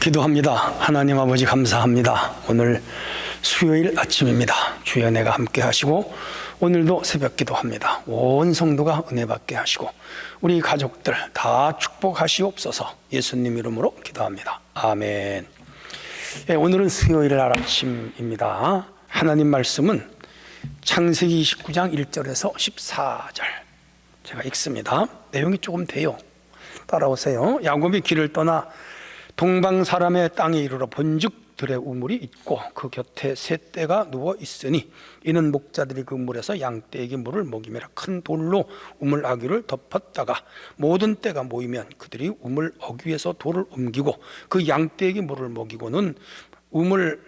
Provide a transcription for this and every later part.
기도합니다. 하나님 아버지 감사합니다. 오늘 수요일 아침입니다. 주여 내가 함께 하시고 오늘도 새벽 기도합니다. 온 성도가 은혜 받게 하시고 우리 가족들 다 축복하시옵소서 예수님 이름으로 기도합니다. 아멘. 예, 오늘은 수요일 날 아침입니다. 하나님 말씀은 창세기 29장 1절에서 14절 제가 읽습니다. 내용이 조금 돼요. 따라오세요. 야곱이 길을 떠나 동방 사람의 땅에 이르러 본즉 들의 우물이 있고 그 곁에 새 떼가 누워 있으니 이는 목자들이 그 물에서 양 떼에게 물을 먹이며 큰 돌로 우물 아귀를 덮었다가 모든 떼가 모이면 그들이 우물 어귀에서 돌을 옮기고 그 양 떼에게 물을 먹이고는 우물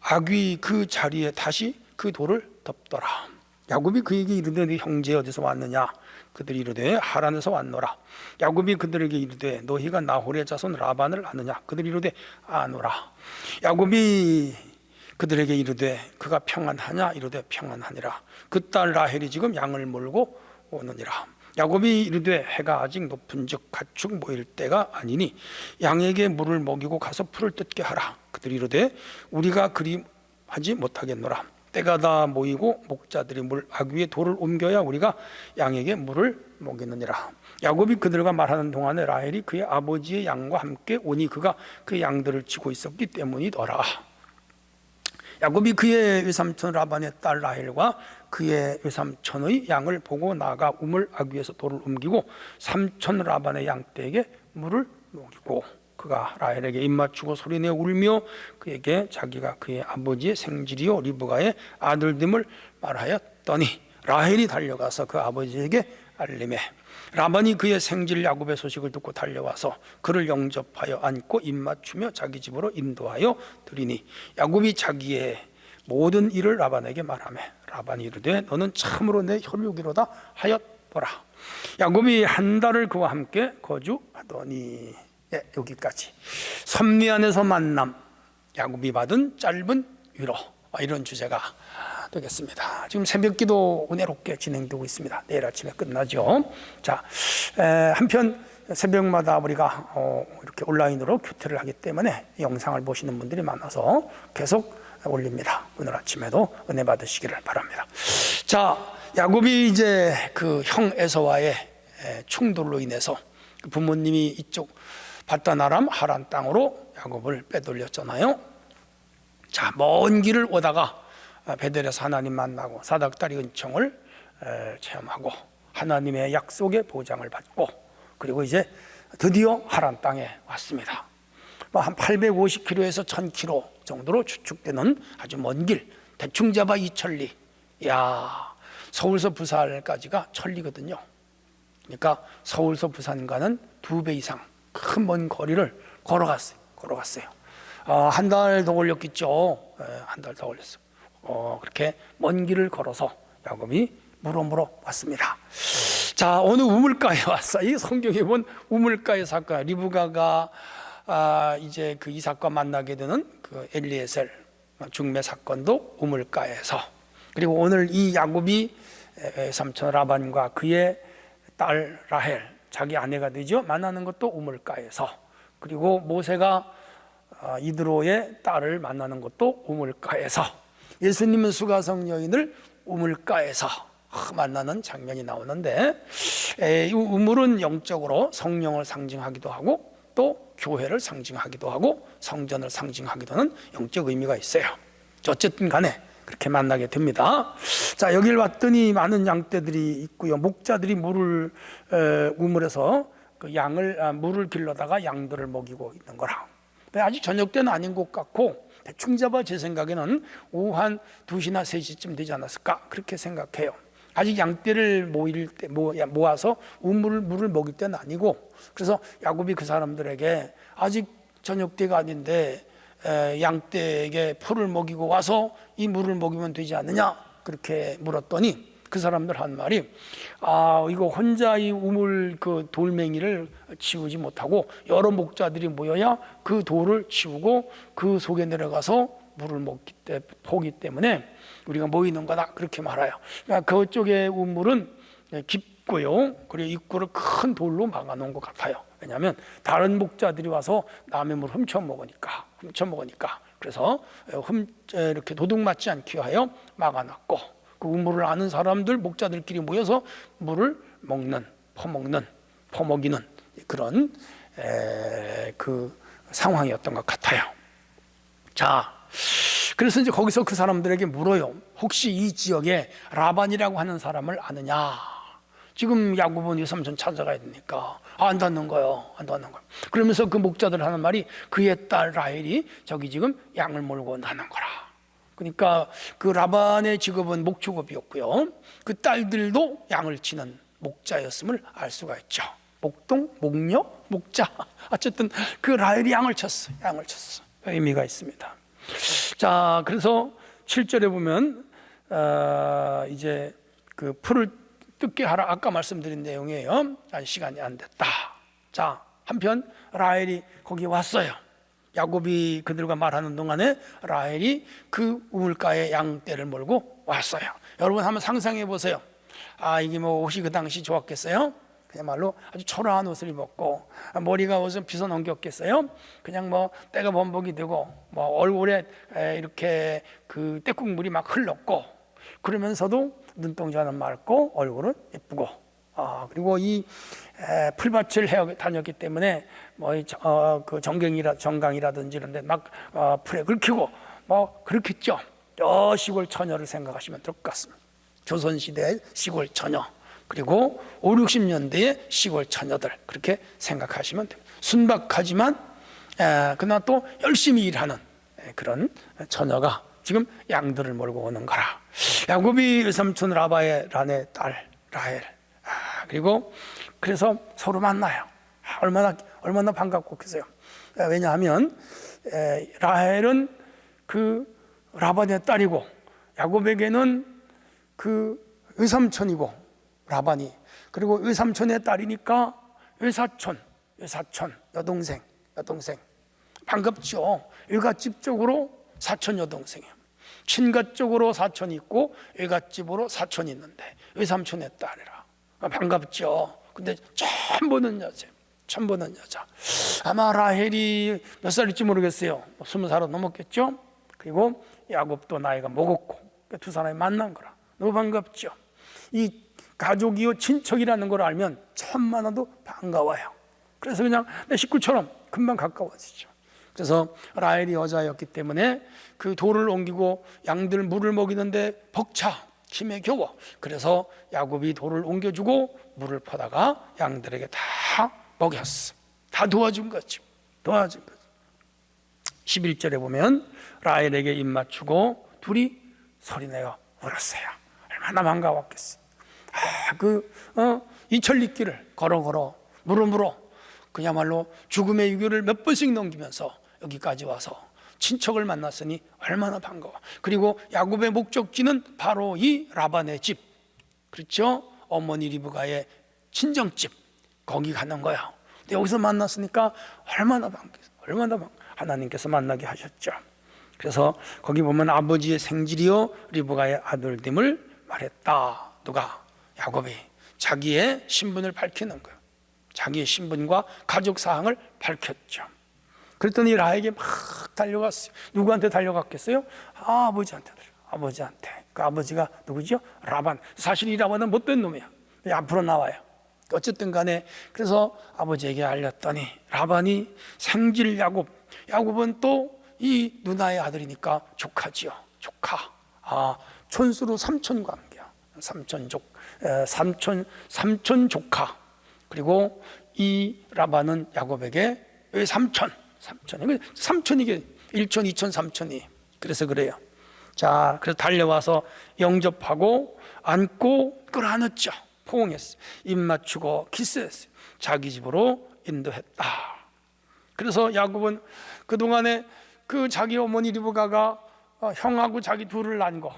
아귀 그 자리에 다시 그 돌을 덮더라. 야곱이 그에게 이르되 네 형제 어디서 왔느냐 그들이 이르되 하란에서 왔노라. 야곱이 그들에게 이르되 너희가 나홀의 자손 라반을 아느냐? 그들이 이르되 아노라. 야곱이 그들에게 이르되 그가 평안하냐? 이르되 평안하니라. 그 딸 라헬이 지금 양을 몰고 오느니라. 야곱이 이르되 해가 아직 높은즉 가축 모일 때가 아니니 양에게 물을 먹이고 가서 풀을 뜯게 하라. 그들이 이르되 우리가 그리 하지 못하겠노라 때가 다 모이고 목자들이 물 아귀에 돌을 옮겨야 우리가 양에게 물을 먹이느니라. 야곱이 그들과 말하는 동안에 라헬이 그의 아버지의 양과 함께 오니 그가 그 양들을 치고 있었기 때문이더라. 야곱이 그의 외삼촌 라반의 딸 라헬과 그의 외삼촌의 양을 보고 나가 우물 아귀에서 돌을 옮기고 삼촌 라반의 양떼에게 물을 먹이고 그가 라헬에게 입맞추고 소리내어 울며 그에게 자기가 그의 아버지의 생질이요 리브가의 아들됨을 말하였더니 라헬이 달려가서 그 아버지에게 알림해. 라반이 그의 생질 야곱의 소식을 듣고 달려와서 그를 영접하여 안고 입맞추며 자기 집으로 인도하여 드리니 야곱이 자기의 모든 일을 라반에게 말하며 라반이 이르되 너는 참으로 내 혈육이로다 하였더라. 야곱이 한 달을 그와 함께 거주하더니 예, 여기까지 섭리 안에서 만남 야곱이 받은 짧은 위로 아, 이런 주제가 되겠습니다. 지금 새벽 기도 은혜롭게 진행되고 있습니다. 내일 아침에 끝나죠. 자, 에, 한편 새벽마다 우리가 어, 이렇게 온라인으로 교태를 하기 때문에 영상을 보시는 분들이 많아서 계속 올립니다. 오늘 아침에도 은혜 받으시기를 바랍니다. 자, 야곱이 이제 그 형 에서와의 충돌로 인해서 그 부모님이 이쪽 바다나람 하란 땅으로 야곱을 빼돌렸잖아요. 자, 먼 길을 오다가 베델에서 하나님 만나고 사닥다리 은총을 체험하고 하나님의 약속의 보장을 받고 그리고 이제 드디어 하란 땅에 왔습니다. 뭐한 850km에서 1000km 정도로 추측되는 아주 먼 길, 대충 잡아 이천리. 야, 서울서 부산까지가 천리거든요. 그러니까 서울서 부산과는 두 배 이상 큰 먼 거리를 걸어갔어요. 걸어갔어요. 어, 한달 더 걸렸겠죠. 한 달 더 걸렸어. 어, 그렇게 먼 길을 걸어서 야곱이 물어물어 왔습니다. 자, 어느 우물가에 왔어. 이 성경에 본 우물가의 사건, 리브가가 아, 이제 그 이삭과 만나게 되는 그 엘리에셀 중매 사건도 우물가에서 그리고 오늘 이 야곱이 삼촌 라반과 그의 딸 라헬 자기 아내가 되죠. 만나는 것도 우물가에서. 그리고 모세가 아, 이드로의 딸을 만나는 것도 우물가에서. 예수님은 수가성 여인을 우물가에서 만나는 장면이 나오는데 이 우물은 영적으로 성령을 상징하기도 하고 또 교회를 상징하기도 하고 성전을 상징하기도 하는 영적 의미가 있어요. 어쨌든 간에 그렇게 만나게 됩니다. 자, 여길 왔더니 많은 양떼들이 있고요. 목자들이 물을 우물에서 그 양을 아, 물을 길러다가 양들을 먹이고 있는 거라. 아직 저녁 때는 아닌 것 같고 대충 잡아 제 생각에는 오후 한 2시나 3시쯤 되지 않았을까 그렇게 생각해요. 아직 양떼를 모일 때 모아서 우물을 물을 먹일 때는 아니고 그래서 야곱이 그 사람들에게 아직 저녁 때가 아닌데 양떼에게 풀을 먹이고 와서 이 물을 먹이면 되지 않느냐 그렇게 물었더니 그 사람들 한 말이 아 이거 혼자 이 우물 그 돌멩이를 치우지 못하고 여러 목자들이 모여야 그 돌을 치우고 그 속에 내려가서 물을 먹기 때 포기 때문에 우리가 모이는 거다 그렇게 말해요. 그러니까 그쪽의 우물은 깊 짚고요. 그리고 입구를 큰 돌로 막아놓은 것 같아요. 왜냐하면 다른 목자들이 와서 남의 물 훔쳐 먹으니까 훔쳐 먹으니까 그래서 훔 이렇게 도둑 맞지 않기 위하여 막아놨고 그 우물을 아는 사람들 목자들끼리 모여서 물을 먹는 퍼먹는 퍼먹이는 그런 에, 그 상황이었던 것 같아요. 자, 그래서 이제 거기서 그 사람들에게 물어요. 혹시 이 지역에 라반이라고 하는 사람을 아느냐? 지금 야곱은 이 삼촌 찾아가야 되니까 아, 안 닿는 거요, 안 닿는 거요. 그러면서 그 목자들 하는 말이 그의 딸 라헬이 저기 지금 양을 몰고 나는 거라. 그러니까 그 라반의 직업은 목축업이었고요. 그 딸들도 양을 치는 목자였음을 알 수가 있죠. 목동, 목녀, 목자. 어쨌든 그 라헬이 양을 쳤어, 양을 쳤어. 의미가 있습니다. 자, 그래서 7절에 보면 어, 이제 그 풀을 뜯게 하라 아까 말씀드린 내용이에요. 아, 시간이 안 됐다. 자, 한편 라헬이 거기 왔어요. 야곱이 그들과 말하는 동안에 라헬이 그 우물가에 양떼를 몰고 왔어요. 여러분 한번 상상해 보세요. 아, 이게 뭐 옷이 그 당시 좋았겠어요? 그야말로 아주 초라한 옷을 입었고 머리가 옷은 빗어 넘겼겠어요? 그냥 뭐 때가 번복이 되고 뭐 얼굴에 에, 이렇게 그 때국물이 막 흘렀고 그러면서도 눈동자는 맑고 얼굴은 예쁘고 아 그리고 이 에, 풀밭을 해 다녔기 때문에 뭐그 어, 그 정경이라 정강이라든지 이런데 막 어, 풀에 긁히고 뭐 그렇겠죠. 저 시골 처녀를 생각하시면 될 것 같습니다. 조선 시대 시골 처녀. 그리고 5, 60년대의 시골 처녀들 그렇게 생각하시면 됩니다. 순박하지만 에, 그러나 또 열심히 일하는 에, 그런 처녀가 지금 양들을 몰고 오는 거라. 야곱이 외삼촌 라바의 란의 딸 라헬. 아, 그리고 그래서 서로 만나요. 아, 얼마나 얼마나 반갑고 그래요. 왜냐하면 에, 라헬은 그 라반의 딸이고 야곱에게는 그 외삼촌이고 라반이 그리고 외삼촌의 딸이니까 외사촌, 외사촌, 여동생, 여동생 반갑죠. 외갓집 쪽으로 사촌 여동생이에요. 친가 쪽으로 사촌이 있고 외갓집으로 사촌이 있는데 외삼촌의 딸이라 반갑죠. 근데 처음 보는 여자, 처음 보는 여자. 아마 라헬이 몇 살일지 모르겠어요. 뭐 스무 살은 넘었겠죠. 그리고 야곱도 나이가 먹었고 그두 사람이 만난 거라 너무 반갑죠. 이 가족이요 친척이라는 걸 알면 천만원도 반가워요. 그래서 그냥 내 식구처럼 금방 가까워지죠. 그래서 라헬이 여자였기 때문에 그 돌을 옮기고 양들 물을 먹이는데 벅차 힘에 겨워. 그래서 야곱이 돌을 옮겨주고 물을 퍼다가 양들에게 다 먹였어. 다 도와준 거지. 도와준 거지. 11절에 보면 라헬에게 입 맞추고 둘이 소리내어 울었어요. 얼마나 반가웠겠어. 아, 그, 어, 이천리길을 걸어 걸어, 물어 물어, 그야말로 죽음의 유교를 몇 번씩 넘기면서 여기까지 와서 친척을 만났으니 얼마나 반가워. 그리고 야곱의 목적지는 바로 이 라반의 집. 그렇죠? 어머니 리브가의 친정집. 거기 가는 거야. 근데 여기서 만났으니까 얼마나 반가워. 얼마나 반 하나님께서 만나게 하셨죠. 그래서 거기 보면 아버지의 생질이요 리브가의 아들됨을 말했다. 누가? 야곱이 자기의 신분을 밝히는 거예요. 자기의 신분과 가족 사항을 밝혔죠. 그랬더니 라에게 막 달려갔어요. 누구한테 달려갔겠어요? 아, 아버지한테. 아버지한테. 그 아버지가 누구죠? 라반. 사실 이 라반은 못된 놈이야. 앞으로 나와요. 어쨌든 간에 그래서 아버지에게 알렸더니 라반이 생질 야곱. 야곱은 또 이 누나의 아들이니까 조카지요. 조카. 아, 촌수로 삼촌 관계야. 삼촌 족, 에, 삼촌, 삼촌 조카. 그리고 이 라반은 야곱에게 왜 삼촌? 삼촌. 삼촌이게 일촌, 이촌, 삼촌이. 그래서 그래요. 자, 그래서 달려와서 영접하고 안고 끌어안았죠. 포옹했어요. 입 맞추고 키스했어요. 자기 집으로 인도했다. 그래서 야곱은 그 동안에 그 자기 어머니 리브가가 어, 형하고 자기 둘을 낳은 거,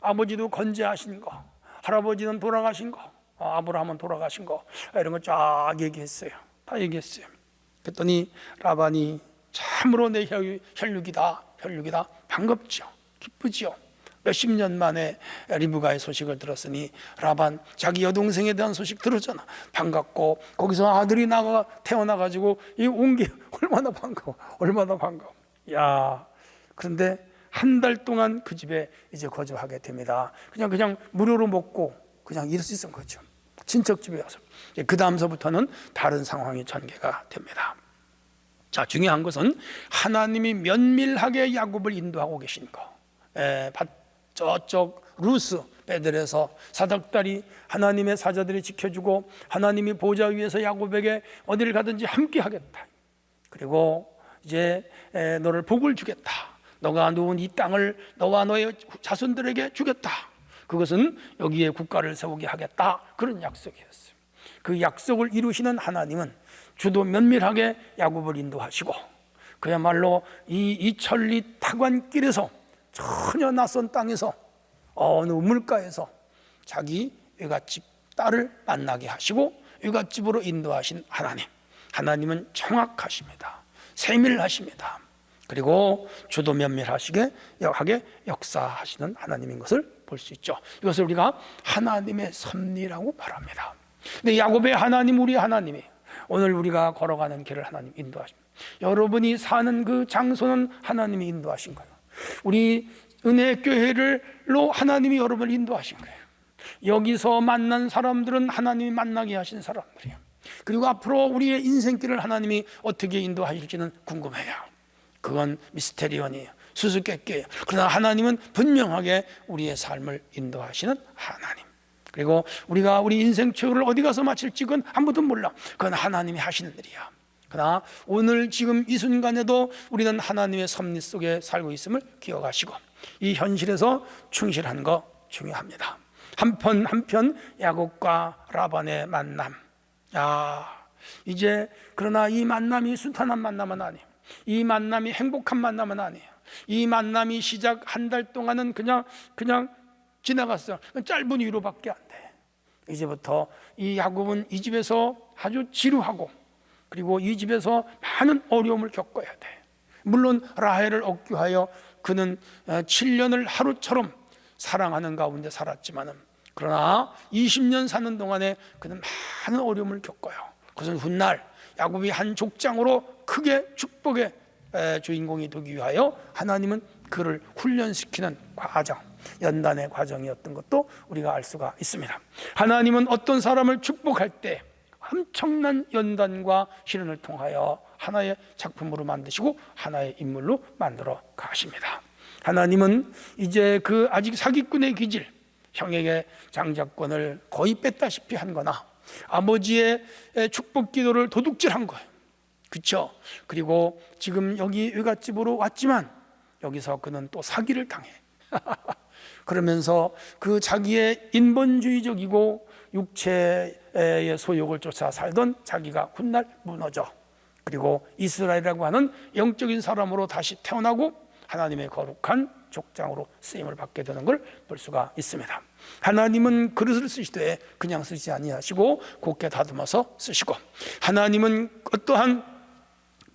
아버지도 건재하신 거, 할아버지는 돌아가신 거, 어, 아브라함은 돌아가신 거 이런 거 쫙 얘기했어요. 다 얘기했어요. 그랬더니 라반이 참으로 내 혈육, 혈육이다, 혈육이다. 반갑죠. 기쁘죠. 몇십 년 만에 리브가의 소식을 들었으니 라반 자기 여동생에 대한 소식 들었잖아. 반갑고 거기서 아들이 나가 태어나 가지고 이 온 게 얼마나 반가워. 얼마나 반가워. 야. 그런데 한 달 동안 그 집에 이제 거주하게 됩니다. 그냥 그냥 무료로 먹고 그냥 이럴 수 있는 거죠. 친척 집에 와서. 그 다음서부터는 다른 상황이 전개가 됩니다. 자, 중요한 것은 하나님이 면밀하게 야곱을 인도하고 계신 거. 에, 밭- 저쪽 루스 베들에서 사닥다리 하나님의 사자들이 지켜주고 하나님이 보좌 위에서 야곱에게 어디를 가든지 함께 하겠다. 그리고 이제 에, 너를 복을 주겠다. 너가 누운 이 땅을 너와 너의 자손들에게 주겠다. 그것은 여기에 국가를 세우게 하겠다. 그런 약속이었어요. 그 약속을 이루시는 하나님은 주도 면밀하게 야곱을 인도하시고 그야말로 이 이천리 타관길에서 전혀 낯선 땅에서 어느 물가에서 자기 외갓집 딸을 만나게 하시고 외갓집으로 인도하신 하나님. 하나님은 정확하십니다. 세밀하십니다. 그리고 주도 면밀하시게 하게 역사하시는 하나님인 것을 볼 수 있죠. 이것을 우리가 하나님의 섭리라고 말합니다. 근데 야곱의 하나님 우리 하나님이 오늘 우리가 걸어가는 길을 하나님 인도하십니다. 여러분이 사는 그 장소는 하나님이 인도하신 거예요. 우리 은혜 교회를로 하나님이 여러분을 인도하신 거예요. 여기서 만난 사람들은 하나님이 만나게 하신 사람들이에요. 그리고 앞으로 우리의 인생길을 하나님이 어떻게 인도하실지는 궁금해요. 그건 미스테리언이에요. 수수께끼예요. 그러나 하나님은 분명하게 우리의 삶을 인도하시는 하나님. 그리고 우리가 우리 인생 최후를 어디 가서 마칠지 그건 아무도 몰라. 그건 하나님이 하시는 일이야. 그러나 오늘 지금 이 순간에도 우리는 하나님의 섭리 속에 살고 있음을 기억하시고 이 현실에서 충실한 거 중요합니다. 한편 한편 야곱과 라반의 만남. 야, 이제 그러나 이 만남이 순탄한 만남은 아니에요. 이 만남이 행복한 만남은 아니에요. 이 만남이 시작 한 달 동안은 그냥 그냥 지나갔어. 짧은 위로밖에 안 돼. 이제부터 이 야곱은 이 집에서 아주 지루하고 그리고 이 집에서 많은 어려움을 겪어야 돼. 물론 라헬을 억규하여 그는 7년을 하루처럼 사랑하는 가운데 살았지만은 그러나 20년 사는 동안에 그는 많은 어려움을 겪어요. 그것은 훗날 야곱이 한 족장으로 크게 축복의 에, 주인공이 되기 위하여 하나님은 그를 훈련시키는 과정, 연단의 과정이었던 것도 우리가 알 수가 있습니다. 하나님은 어떤 사람을 축복할 때 엄청난 연단과 시련을 통하여 하나의 작품으로 만드시고 하나의 인물로 만들어 가십니다. 하나님은 이제 그 아직 사기꾼의 기질, 형에게 장자권을 거의 뺐다시피 한 거나 아버지의 축복 기도를 도둑질한 거예요. 그렇죠? 그리고 지금 여기 외갓집으로 왔지만 여기서 그는 또 사기를 당해. 그러면서 그 자기의 인본주의적이고 육체의 소욕을 쫓아 살던 자기가 훗날 무너져. 그리고 이스라엘이라고 하는 영적인 사람으로 다시 태어나고 하나님의 거룩한 족장으로 쓰임을 받게 되는 걸 볼 수가 있습니다. 하나님은 그릇을 쓰시되 그냥 쓰지 아니하시고 곱게 다듬어서 쓰시고 하나님은 어떠한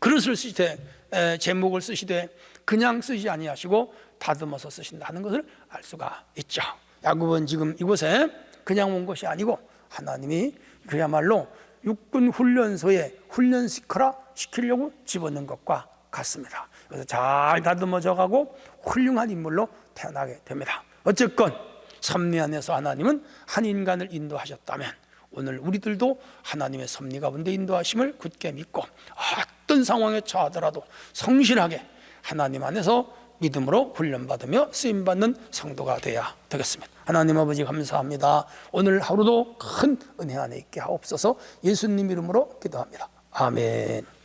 그릇을 쓰시되 에, 제목을 쓰시되 그냥 쓰지 아니하시고 다듬어서 쓰신다는 것을 알 수가 있죠. 야곱은 지금 이곳에 그냥 온 것이 아니고 하나님이 그야말로 육군 훈련소에 훈련 시켜라 시키려고 집어넣은 것과 같습니다. 그래서 잘 다듬어져 가고 훌륭한 인물로 태어나게 됩니다. 어쨌건 섭리 안에서 하나님은 한 인간을 인도하셨다면 오늘 우리들도 하나님의 섭리 가운데 인도하심을 굳게 믿고 어떤 상황에 처하더라도 성실하게 하나님 안에서 믿음으로 훈련받으며 쓰임받는 성도가 되어야 되겠습니다. 하나님 아버지 감사합니다. 오늘 하루도 큰 은혜 안에 있게 하옵소서 예수님 이름으로 기도합니다. 아멘.